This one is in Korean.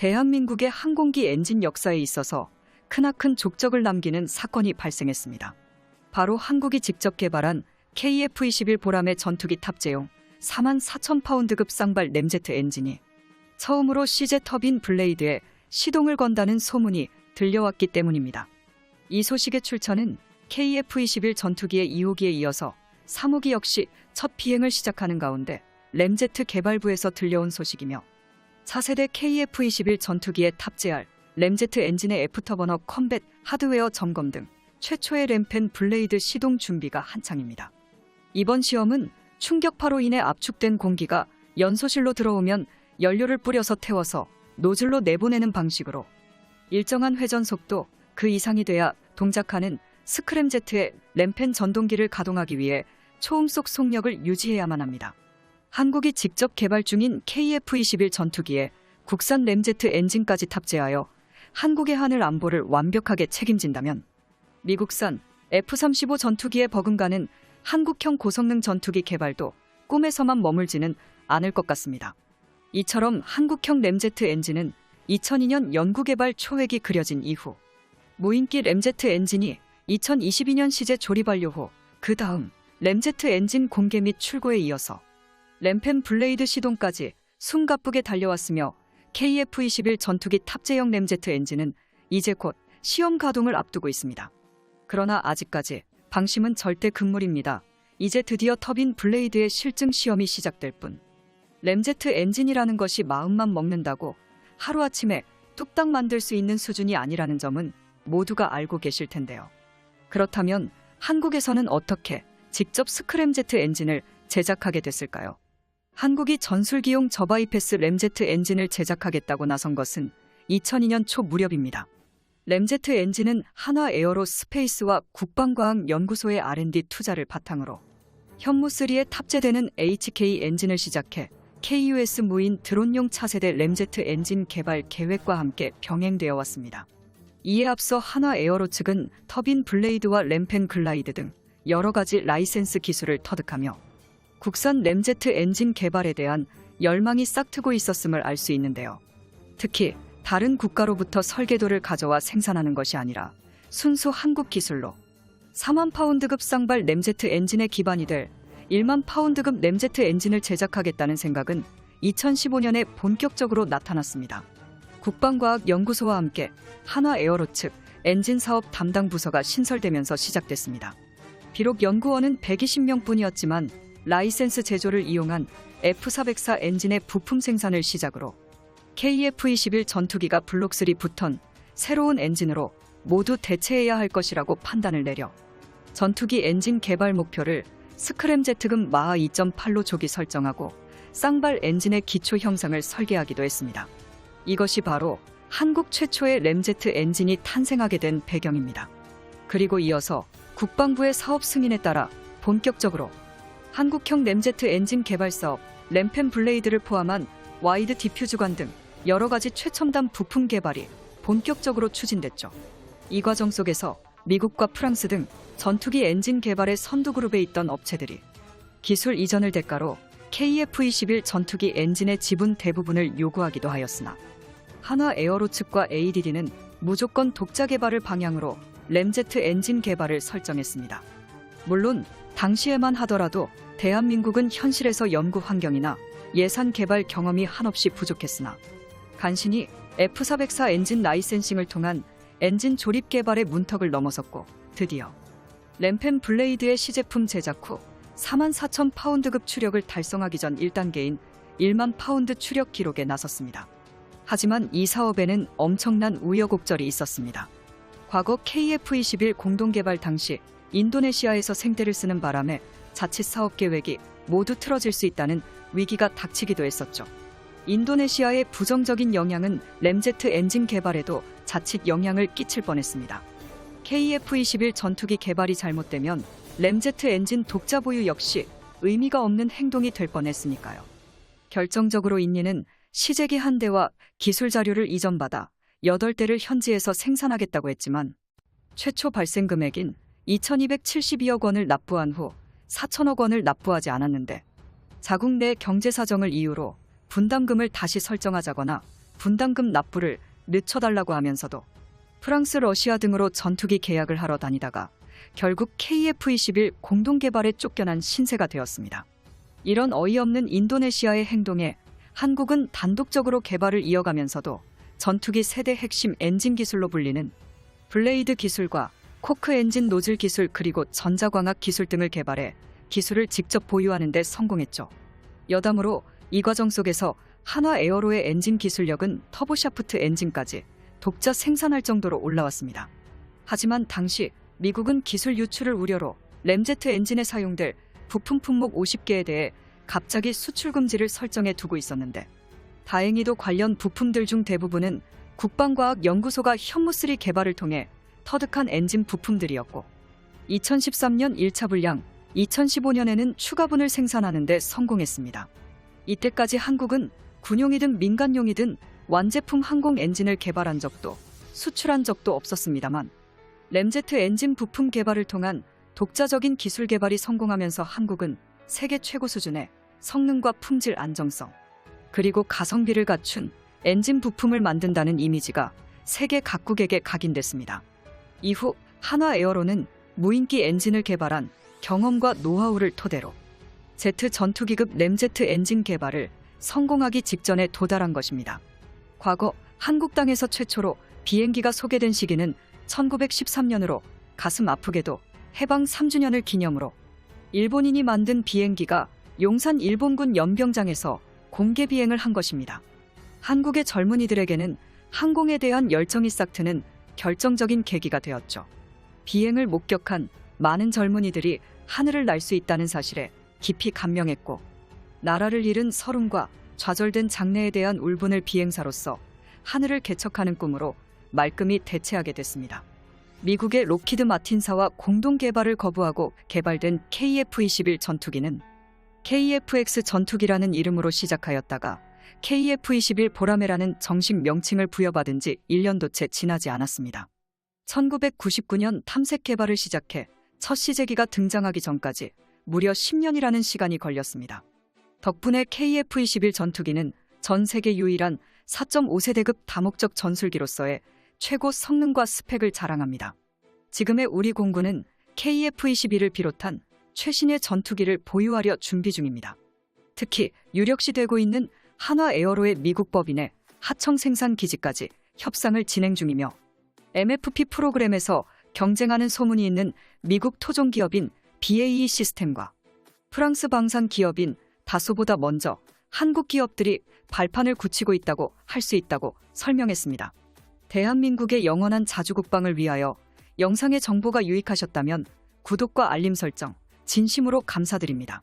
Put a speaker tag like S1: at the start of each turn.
S1: 대한민국의 항공기 엔진 역사에 있어서 크나큰 족적을 남기는 사건이 발생했습니다. 바로 한국이 직접 개발한 KF-21 보람의 전투기 탑재용 4만 4천 파운드급 쌍발 램제트 엔진이 처음으로 CJ 터빈 블레이드에 시동을 건다는 소문이 들려왔기 때문입니다. 이 소식의 출처는 KF-21 전투기의 2호기에 이어서 3호기 역시 첫 비행을 시작하는 가운데 램제트 개발부에서 들려온 소식이며 차세대 KF-21 전투기에 탑재할 램제트 엔진의 애프터버너 컴뱃 하드웨어 점검 등 최초의 램펜 블레이드 시동 준비가 한창입니다. 이번 시험은 충격파로 인해 압축된 공기가 연소실로 들어오면 연료를 뿌려서 태워서 노즐로 내보내는 방식으로 일정한 회전 속도 그 이상이 돼야 동작하는 스크램제트의 램펜 전동기를 가동하기 위해 초음속 속력을 유지해야만 합니다. 한국이 직접 개발 중인 KF-21 전투기에 국산 램제트 엔진까지 탑재하여 한국의 하늘 안보를 완벽하게 책임진다면 미국산 F-35 전투기에 버금가는 한국형 고성능 전투기 개발도 꿈에서만 머물지는 않을 것 같습니다. 이처럼 한국형 램제트 엔진은 2002년 연구개발 초획이 그려진 이후 무인기 램제트 엔진이 2022년 시제 조립 완료 후 그 다음 램제트 엔진 공개 및 출고에 이어서 램펜 블레이드 시동까지 숨가쁘게 달려왔으며 KF-21 전투기 탑재형 램제트 엔진은 이제 곧 시험 가동을 앞두고 있습니다. 그러나 아직까지 방심은 절대 금물입니다. 이제 드디어 터빈 블레이드의 실증 시험이 시작될 뿐. 램제트 엔진이라는 것이 마음만 먹는다고 하루아침에 뚝딱 만들 수 있는 수준이 아니라는 점은 모두가 알고 계실 텐데요. 그렇다면 한국에서는 어떻게 직접 스크램제트 엔진을 제작하게 됐을까요? 한국이 전술기용 저바이패스 램제트 엔진을 제작하겠다고 나선 것은 2002년 초 무렵입니다. 램제트 엔진은 한화 에어로 스페이스와 국방과학연구소의 R&D 투자를 바탕으로 현무3에 탑재되는 HK 엔진을 시작해 KUS 무인 드론용 차세대 램제트 엔진 개발 계획과 함께 병행되어 왔습니다. 이에 앞서 한화 에어로 측은 터빈 블레이드와 램펜 글라이드 등 여러 가지 라이센스 기술을 터득하며 국산 램제트 엔진 개발에 대한 열망이 싹트고 있었음을 알 수 있는데요. 특히 다른 국가로부터 설계도를 가져와 생산하는 것이 아니라 순수 한국 기술로 4만 파운드급 쌍발 램제트 엔진의 기반이 될 1만 파운드급 램제트 엔진을 제작하겠다는 생각은 2015년에 본격적으로 나타났습니다. 국방과학연구소와 함께 한화 에어로 측 엔진 사업 담당 부서가 신설되면서 시작됐습니다. 비록 연구원은 120명뿐이었지만 라이센스 제조를 이용한 F404 엔진의 부품 생산을 시작으로 KF-21 전투기가 블록3 붙은 새로운 엔진으로 모두 대체해야 할 것이라고 판단을 내려 전투기 엔진 개발 목표를 스크램제트급 마하 2.8로 조기 설정하고 쌍발 엔진의 기초 형상을 설계하기도 했습니다. 이것이 바로 한국 최초의 램제트 엔진이 탄생하게 된 배경입니다. 그리고 이어서 국방부의 사업 승인에 따라 본격적으로 한국형 램제트 엔진 개발 사업, 램펜 블레이드를 포함한 와이드 디퓨즈관 등 여러 가지 최첨단 부품 개발이 본격적으로 추진됐죠. 이 과정 속에서 미국과 프랑스 등 전투기 엔진 개발의 선두 그룹에 있던 업체들이 기술 이전을 대가로 KF-21 전투기 엔진의 지분 대부분을 요구하기도 하였으나 한화 에어로 측과 ADD는 무조건 독자 개발을 방향으로 램제트 엔진 개발을 설정했습니다. 물론 당시에만 하더라도 대한민국은 현실에서 연구 환경이나 예산 개발 경험이 한없이 부족했으나 간신히 F404 엔진 라이센싱을 통한 엔진 조립 개발의 문턱을 넘어섰고 드디어 램펜 블레이드의 시제품 제작 후 4만 4천 파운드급 추력을 달성하기 전 1단계인 1만 파운드 추력 기록에 나섰습니다. 하지만 이 사업에는 엄청난 우여곡절이 있었습니다. 과거 KF-21 공동개발 당시 인도네시아에서 생대를 쓰는 바람에 자칫 사업 계획이 모두 틀어질 수 있다는 위기가 닥치기도 했었죠. 인도네시아의 부정적인 영향은 램제트 엔진 개발에도 자칫 영향을 끼칠 뻔했습니다. KF-21 전투기 개발이 잘못되면 램제트 엔진 독자 보유 역시 의미가 없는 행동이 될 뻔했으니까요. 결정적으로 인니는 시제기 한 대와 기술 자료를 이전받아 8대를 현지에서 생산하겠다고 했지만 최초 발생 금액인 2272억 원을 납부한 후 4천억 원을 납부하지 않았는데 자국 내 경제 사정을 이유로 분담금을 다시 설정하자거나 분담금 납부를 늦춰달라고 하면서도 프랑스, 러시아 등으로 전투기 계약을 하러 다니다가 결국 KF-21 공동 개발에 쫓겨난 신세가 되었습니다. 이런 어이없는 인도네시아의 행동에 한국은 단독적으로 개발을 이어가면서도 전투기 세대 핵심 엔진 기술로 불리는 블레이드 기술과 코크 엔진 노즐 기술 그리고 전자광학 기술 등을 개발해 기술을 직접 보유하는 데 성공했죠. 여담으로 이 과정 속에서 한화 에어로의 엔진 기술력은 터보샤프트 엔진까지 독자 생산할 정도로 올라왔습니다. 하지만 당시 미국은 기술 유출을 우려로 램제트 엔진에 사용될 부품 품목 50개에 대해 갑자기 수출 금지를 설정해 두고 있었는데 다행히도 관련 부품들 중 대부분은 국방과학연구소가 현무3 개발을 통해 터득한 엔진 부품들이었고 2013년 1차 분량, 2015년에는 추가분을 생산하는 데 성공했습니다. 이때까지 한국은 군용이든 민간용이든 완제품 항공 엔진을 개발한 적도 수출한 적도 없었습니다만 램제트 엔진 부품 개발을 통한 독자적인 기술 개발이 성공하면서 한국은 세계 최고 수준의 성능과 품질 안정성 그리고 가성비를 갖춘 엔진 부품을 만든다는 이미지가 세계 각국에게 각인됐습니다. 이후 한화 에어로는 무인기 엔진을 개발한 경험과 노하우를 토대로 제트 전투기급 램제트 엔진 개발을 성공하기 직전에 도달한 것입니다. 과거 한국 땅에서 최초로 비행기가 소개된 시기는 1913년으로 가슴 아프게도 해방 3주년을 기념으로 일본인이 만든 비행기가 용산 일본군 연병장에서 공개 비행을 한 것입니다. 한국의 젊은이들에게는 항공에 대한 열정이 싹트는 결정적인 계기가 되었죠. 비행을 목격한 많은 젊은이들이 하늘을 날 수 있다는 사실에 깊이 감명했고 나라를 잃은 서름과 좌절된 장래에 대한 울분을 비행사로서 하늘을 개척하는 꿈으로 말끔히 대체하게 됐습니다. 미국의 로키드 마틴사와 공동 개발을 거부하고 개발된 KF-21 전투기는 KFX 전투기라는 이름으로 시작하였다가 KF-21 보라매라는 정식 명칭을 부여받은 지 1년도 채 지나지 않았습니다. 1999년 탐색 개발을 시작해 첫 시제기가 등장하기 전까지 무려 10년이라는 시간이 걸렸습니다. 덕분에 KF-21 전투기는 전 세계 유일한 4.5세대급 다목적 전술기로서의 최고 성능과 스펙을 자랑합니다. 지금의 우리 공군은 KF-21을 비롯한 최신의 전투기를 보유하려 준비 중입니다. 특히 유력시 되고 있는 한화 에어로의 미국 법인의 하청 생산 기지까지 협상을 진행 중이며 MFP 프로그램에서 경쟁하는 소문이 있는 미국 토종 기업인 BAE 시스템과 프랑스 방산 기업인 다소보다 먼저 한국 기업들이 발판을 굳히고 있다고 할 수 있다고 설명했습니다. 대한민국의 영원한 자주국방을 위하여 영상의 정보가 유익하셨다면 구독과 알림 설정 진심으로 감사드립니다.